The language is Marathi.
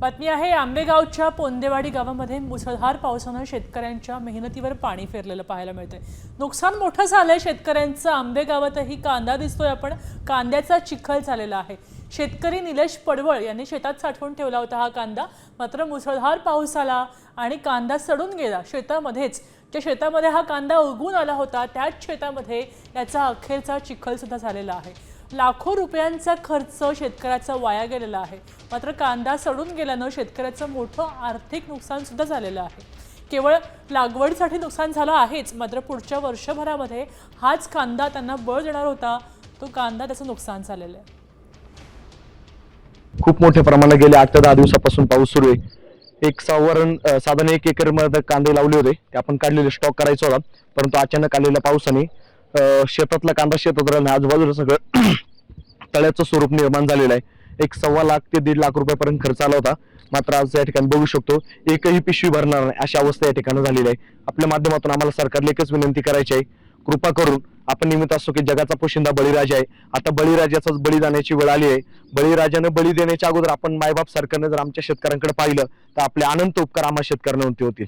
बातमी आहे आंबेगावच्या पोंदेवाडी गावामध्ये मुसळधार पावसानं शेतकऱ्यांच्या मेहनतीवर पाणी फेरलेलं पाहायला मिळतंय. नुकसान मोठं झालंय शेतकऱ्यांचं आंबेगावातही कांदा दिसतोय आपण कांद्याचा चिखल झालेला आहे. शेतकरी निलेश पडवळ यांनी शेतात साठवून ठेवला होता हा कांदा मात्र मुसळधार पाऊस आला आणि कांदा सडून गेला. शेतामध्येच ज्या शेतामध्ये हा कांदा उगवून आला होता त्याच शेतामध्ये याचा अखेरचा चिखलसुद्धा झालेला आहे. लाखो रुपयांचा खर्च शेतकऱ्याचा वाया गेलेला आहे. मात्र कांदा सडून गेल्यानं शेतकऱ्याचं मोठं आर्थिक नुकसानसुद्धा झालेलं आहे. केवळ लागवडीसाठी नुकसान झालं आहेच मात्र पुढच्या वर्षभरामध्ये हाच कांदा त्यांना बळ देणार होता तो कांदा त्याचं नुकसान झालेलं आहे. खूप मोठ्या प्रमाणात गेल्या आठ ते दहा दिवसापासून पाऊस सुरू आहे. एक सावरण साधारण एक एकरमध्ये कांदे लावले होते. ते आपण काढलेले स्टॉक करायचा होता. परंतु अचानक आलेल्या पावसाने शेतातला कांदा शेतात राहिला आजूबाजूला सगळं तळ्याचं स्वरूप निर्माण झालेलं आहे. एक सव्वा लाख ते दीड लाख रुपयापर्यंत खर्च आला होता. मात्र आज या ठिकाणी बघू शकतो एकही पिशवी भरणार नाही अशी अवस्था या ठिकाणी झालेली आहे. आपल्या माध्यमातून आम्हाला सरकारला एकच विनंती करायची आहे. कृपा करून आपण निमित्त असतो की जगाचा पोशिंदा बळीराजा आहे. आता बळीराजाचाच बळी जाण्याची वेळ आली आहे. बळीराजानं बळी देण्याच्या अगोदर आपण मायबाप सरकारने जर आमच्या शेतकऱ्यांकडे पाहिलं तर आपले अनंत उपकार आम्हा शेतकऱ्यांवरती होतील.